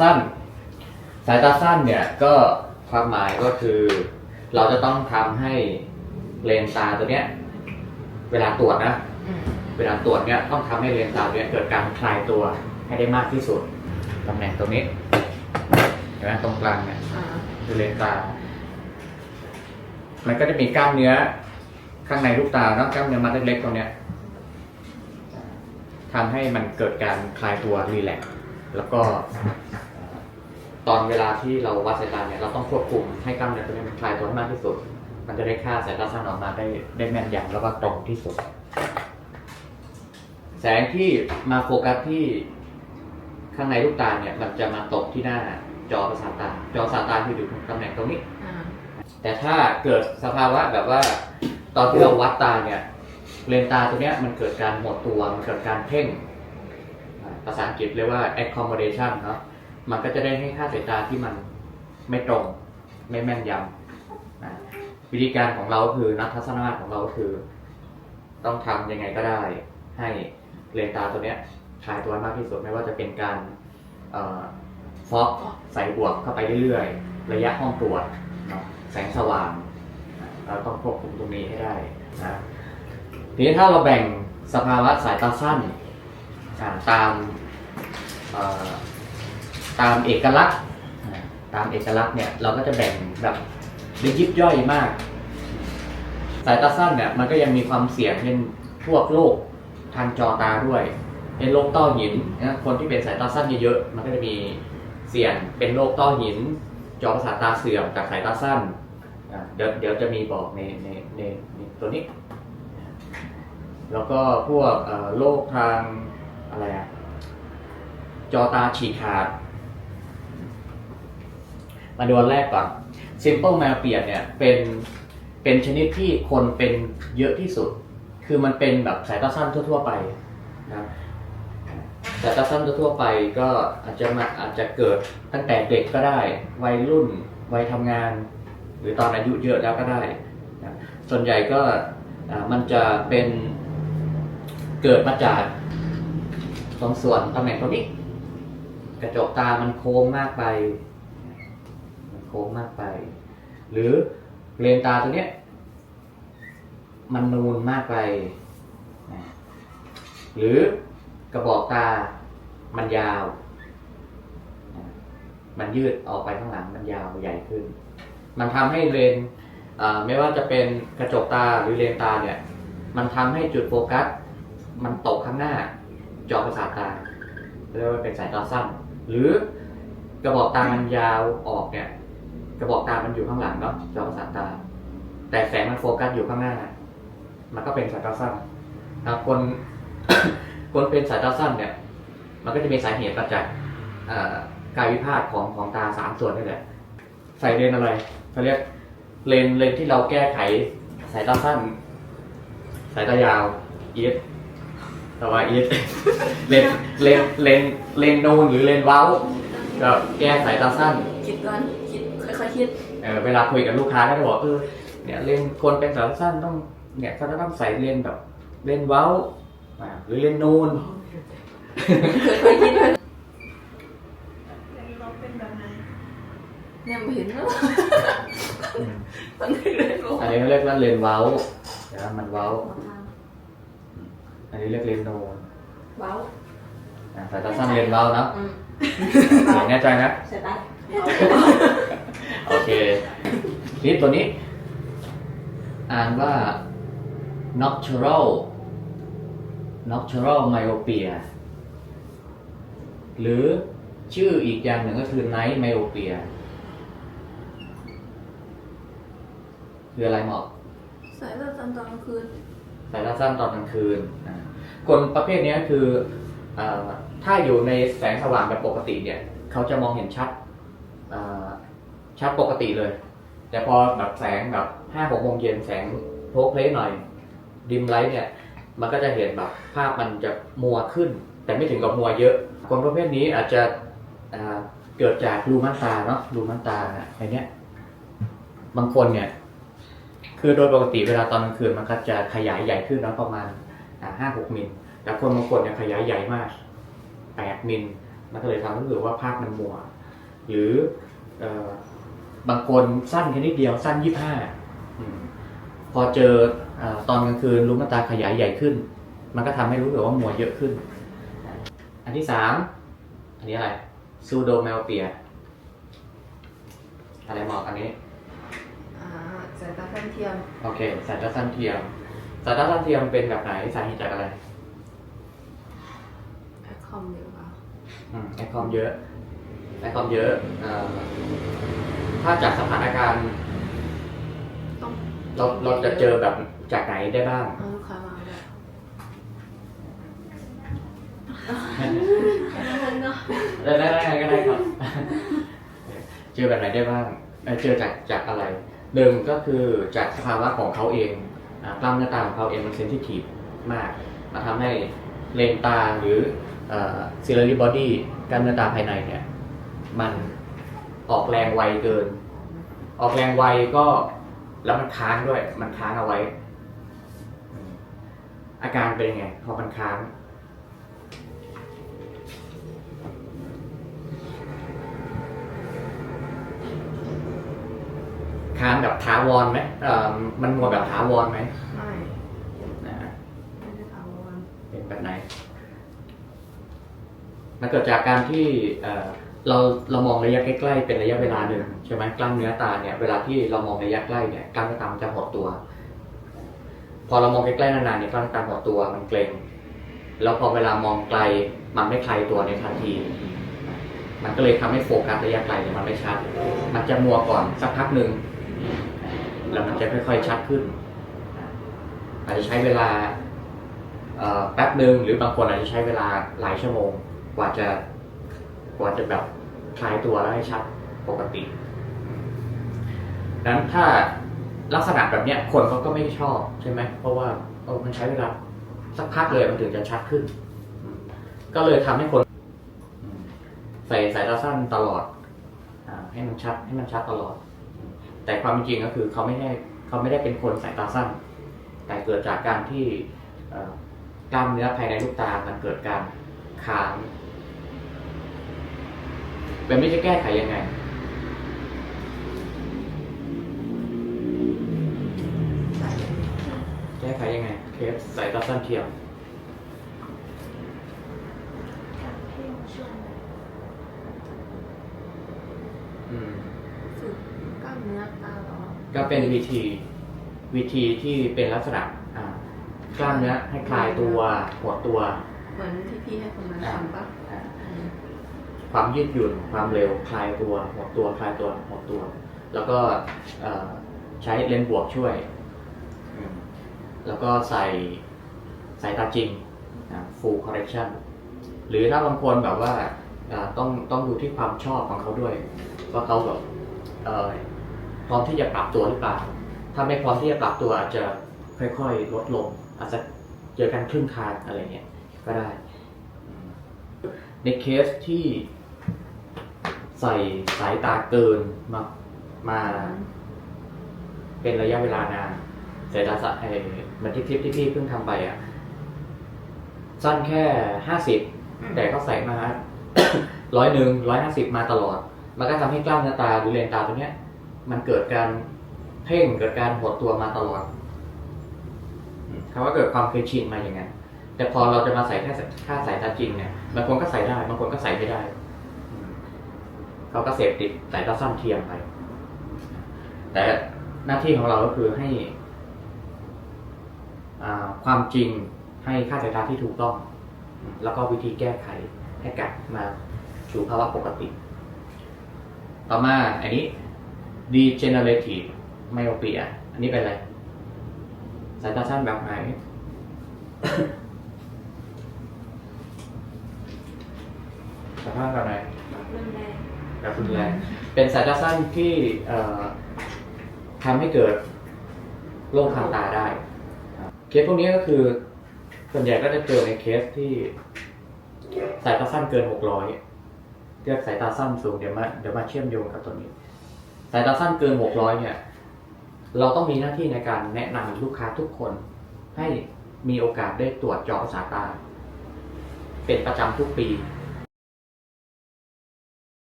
สั้น สายตาสั้นเนี่ยก็ความหมายก็คือ เราจะต้องทำให้เลนส์ตาตัวเนี้ย เวลาตรวจนะอืมเวลาตรวจเนี่ยต้องทำให้เลนส์ตาเนี่ยเกิดการคลายตัวให้ได้มากที่สุดตำแหน่งตรงนี้เห็นไหมตรงกลางเนี่ยอ่าคือเลนส์ตา มันก็จะมีกล้ามเนื้อข้างในลูกตาเนาะกล้ามเนื้อมัดเล็กๆตรงเนี้ยทำให้มันเกิดการคลายตัวรีแลกซ์ แล้วก็เอ่อตอนเวลาที่เราวัดสายตาเนี่ยเราต้องควบคุมให้กล้ามเนื้อตัวนี้มันคลายตัวให้มากที่สุด มันจะได้ค่าสายตาสั้นออกมาได้ได้แม่นยำแล้วก็ตรงที่สุด แสงที่มาโฟกัสที่ข้างในลูกตาเนี่ย มันจะมาตกที่หน้าจอประสาทตา จอประสาทตาคืออยู่ตำแหน่งตรงนี้อ่าแต่ถ้าเกิดสภาวะแบบว่า ตอนที่เราวัดตาเนี่ยเลนตาตัวเนี้ยมันเกิดการหมดตัวมันเกิดการเพ่งอ่า ภาษาอังกฤษเรียกว่า accommodation เนาะมันก็จะได้ให้ค่าสายตาที่มันไม่ตรง ไม่แม่นยำอ่าวิธีการของเราคือนักทัศนมาตรของเราคือ ต้องทำยังไงก็ได้ ให้เลนตาตัวเนี้ยคลายตัวให้มากที่สุดไม่ว่าจะเป็นการฟอกใส่บวกเข้าไปเรื่อยๆ ระยะห้องตรวจแสงสว่างเราต้องควบคุมตรงนี้ให้ได้นะทีนี้ถ้าเราแบ่งสภาวะสายตาสั้น ตามตามเอกลักษณ์ตามเอกลักษณ์เนี่ยเราก็จะแบ่งแบบเป็นยิบย่อยมาก สายตาสั้นเนี่ยมันก็ยังมีความเสี่ยงเป็นพวกโรคทางจอตาด้วยเป็นโรคต้อหินนะคนที่เป็นสายตาสั้นเยอะๆมันก็จะมีเสี่ยงเป็นโรคต้อหิน จอประสาทตาเสื่อมจากสายตาสั้นเดี๋ยวเดี๋ยวจะมีบอกในในในตัวนี้ แล้วก็พวกโรคทาง อะไรอะจอตาฉีกขาด มาดูอันแรกก่อน simple myopia เนี่ยเป็นเป็นชนิดที่คนเป็นเยอะที่สุด คือมันเป็นแบบสายตาสั้นทั่ว ๆ ไปนะสายตาสั้นทั่ว ๆ ไปก็อาจจะมาอาจจะเกิดตั้งแต่เด็กก็ได้ วัยรุ่น วัยทำงาน หรือตอนอายุเยอะแล้วก็ได้นะส่วนใหญ่ก็มันจะเป็นเกิดมาจาก ตรงส่วนตำแหน่งตรงนี้ กระจกตามันโค้งมากไป มันโค้งมากไป หรือเลนตาตัวเนี้ย มันนูนมากไป หรือกระบอกตา มันยาว มันยืดออกไปข้างหลังมันยาวใหญ่ขึ้น มันทำให้เลนไม่ว่าจะเป็นกระจกตาหรือเลนตาเนี่ย มันทำให้จุดโฟกัส มันตกข้างหน้า จอประสาทตาเรียกว่าเป็นสายตาสั้น หรือกระบอกตามันยาวออกเนี่ย กระบอกตามันอยู่ข้างหลังเนาะจอประสาทตา แต่แสงมันโฟกัสอยู่ข้างหน้า มันก็เป็นสายตาสั้นนะคนคนเป็นสายตาสั้นเนี่ย มันก็จะมีสาเหตุมาจากกายวิภาคของของตาสามส่วนนี่แหละ ใส่เลนอะไรเขาเรียกเลนเลนที่เราแก้ไขสายตาสั้น สายตายาวเอียด แต่ว่าเอียดเลนส์เลนส์เลนส์เลนส์นูนหรือเลนส์เว้าก็แก้สายตาสั้น คิดก่อนคิดค่อยๆคิดเออเวลาคุยกับลูกค้าก็จะบอกเออเนี่ยเลนส์คนเป็นสายตาสั้นต้องเนี่ยเขาจะต้องใส่เลนส์แบบเลนส์เว้าอ่าหรือเลนส์นูนค่อยๆคิดเราเป็นแบบไหนเนี่ยไม่เห็นแล้วมันไม่เลยรู้อันนี้เขาเรียกว่าเลนส์เว้านะมันเว้า อันนี้เรียกเลนส์นูนเบ้าอ่าสายตาสั้นเลนส์เว้าเนาะอืมโอเคแน่ใจนะใส่ได้โอเคทีนี้ตัวนี้ อ่านว่า nocturnal nocturnal myopia หรือชื่ออีกอย่างหนึ่งก็คือ night myopia คืออะไรหมอกใส่แล้วตอนกลางคืน สายตาสั้นตอนกลางคืนคนประเภทนี้คืออถ้าอยู่ในแสงสว่างแบบปกติเนี่ย เขาจะมองเห็นชัดชัดปกติเลย แต่พอแบบแสงแบบห้าหกโมงเย็นแสงโพลเพลหน่อยดิมไลท์เนี่ย มันก็จะเห็นแบบภาพมันจะมัวขึ้น แต่ไม่ถึงกับมัวเยอะ คนประเภทนี้อาจจะเกิดจากรูม่านตาเนาะรูม่านตาอะไรเนี้ยบางคนเนี่ย คือโดยปกติเวลาตอนกลางคืนมันก็จะขยายใหญ่ขึ้นแล้วประมาณห้าหกมิลแต่คนบางคนเนี่ยขยายใหญ่มากแปดมิลมันก็เลยทำให้รู้สึกว่าภาพมันมัว หรืออบางคนสั้นแค่นิดเดียวสั้นยี่ห้าพอเจออตอนกลางคืนลูกตาขยายใหญ่ขึ้น มันก็ทำให้รู้สึกว่ามัวเยอะขึ้น อันที่สามอันนี้อะไรซูโดเมลเปียอะไรเหมาะอันนี้ นเทียม โอเคสายตาสั้นเทียมสายตาสั้นเทียมเป็นแบบไหนสาเหตุจากอะไรแอคคอมเดียวค่ะอืมไอคอมเยอะไอคอมเยอะเอ่อถ้าจากสถานการณ์ต้องเราเราจะเจอแบบจากไหนได้บ้าง เอาลูกค้ามาเลยเนาะได้ได้ได้ก็ได้ครับ เจอแบบไหนได้บ้างเอ่อเจอจากจากอะไร หนึ่งก็คือจากสภาวะของเขาเองอกล้ามเนื้อตาของเขาเองมันเซนซิทีฟมากมาทำให้เลนตาหรือซิลเลอรี่บอดี้กล้ามเนื้อตาภายในเนี่ยมันออกแรงไวเกิน ออกแรงไวก็แล้วมันค้างด้วย มันค้างเอาไว้ อาการเป็นยังไง พอมันค้าง ค้างแบบถาวรไหมเอ่อมันมัวแบบถาวรไหมไม่นะไม่ได้ถาวรเป็นแบบไหน มันเกิดจากการที่เอ่อเราเรามองระยะใกล้ๆเป็นระยะเวลาหนึ่งใช่ไหมกล้ามเนื้อตาเนี่ยเวลาที่เรามองระยะใกล้เนี่ยกล้ามเนื้อตามันจะหดตัว พอเรามองใกล้ๆนานๆเนี่ยกล้ามเนื้อตาหดตัวมันเกร็งแล้วพอเวลามองไกลมันไม่คลายตัวในทันที มันก็เลยทำให้โฟกัสระยะไกลเนี่ยมันไม่ชัด มันจะมัวก่อนสักพักหนึ่ง แล้วมันจะค่อยๆชัดขึ้น อาจจะใช้เวลาแป๊บหนึ่งหรือบางคนอาจจะใช้เวลาหลายชั่วโมง กว่าจะกว่าจะแบบคลายตัวแล้วให้ชัดปกติดังนั้นถ้าลักษณะแบบเนี้ยคนเขาก็ไม่ชอบใช่ไหมเพราะว่าเออมันใช้เวลาสักพักเลยมันถึงจะชัดขึ้น ก็เลยทำให้คน ใส่สายตาสั้นตลอดอให้มันชัดให้มันชัดตลอด แต่ความจริงก็คือเขาไม่ได้เขาไม่ได้เป็นคนสายตาสั้น แต่เกิดจากการที่กล้ามเนื้อภายในลูกตา มันเกิดการค้างแบบนี้จะแก้ไขยังไง แก้ไขยังไง เคสสายตาสั้นเทียม อืม ฝึกกล้ามเนื้อตาเหรอ ก็เป็นวิธีวิธีที่เป็นลักษณะอ่ากล้ามเนื้อให้คลายตัวหดตัวเหมือนที่พี่ให้คนมาทำปะอ่าอืมความยืดหยุ่นความเร็วคลายตัวหดตัวคลายตัวหดตัว แล้วก็เอ่อใช้เลนส์บวกช่วยอืมแล้วก็ใส่สายตาจริงนะ full correction หรือถ้าบางคนแบบว่าอ่าต้องต้องดูที่ความชอบของเขาด้วย ว่าเขาแบบเอ่อ พร้อมที่จะปรับตัวหรือเปล่า ถ้าไม่พร้อมที่จะปรับตัวอาจจะค่อยๆลดลง อาจจะเจอกันครึ่งทางอะไรเงี้ยก็ได้ ในเคสที่ใส่สายตาเกินมามา เป็นระยะเวลานานสายตาสะไอ้เหมันที่คลิปที่พี่เพิ่งทำไปอะสั้นแค่ห้าสิบแต่เขาใส่มาร้อยหนึ่งร้อยห้าสิบมาตลอด มันก็ทำให้กล้ามเนื้อตาหรือเลนตาตัวเนี้ย มันเกิดการเพ่งเกิดการหดตัวมาตลอดคำว่าเกิดความเคยชินมาอย่างนั้นแต่พอเราจะมาใส่แค่ค่าสายตาจริงเนี่ยบางคนก็ใส่ได้บางคนก็ใส่ไม่ได้เขาก็เสพติดสายตาสั้นเทียมไป แต่หน้าที่ของเราก็คือให้ความจริงให้ค่าสายตาที่ถูกต้อง แล้วก็วิธีแก้ไขให้กลับมาสู่ภาวะปกติ ต่อมาอันนี้ degenerative myopia อันนี้เป็นอะไร สายตาสั้นแบบไหนสภาพแบบไหนเริ่มแบบรุนแรงเป็นสายตาสั้นที่ทำให้เกิดโรคทางตาได้ เคสพวกนี้ก็คือ ส่วนใหญ่ก็จะเจอในเคสที่ สายตาสั้นเกินหกร้อยเรียกสายตาสั้นสูงเดี๋ยวมาเดี๋ยวมาเชื่อมโยงกับตัวนี้ สายตาสั้นเกิน 600 เนี่ย เราต้องมีหน้าที่ในการแนะนำลูกค้าทุกคน ให้มีโอกาสได้ตรวจเจาะสายตา เป็นประจำทุกปี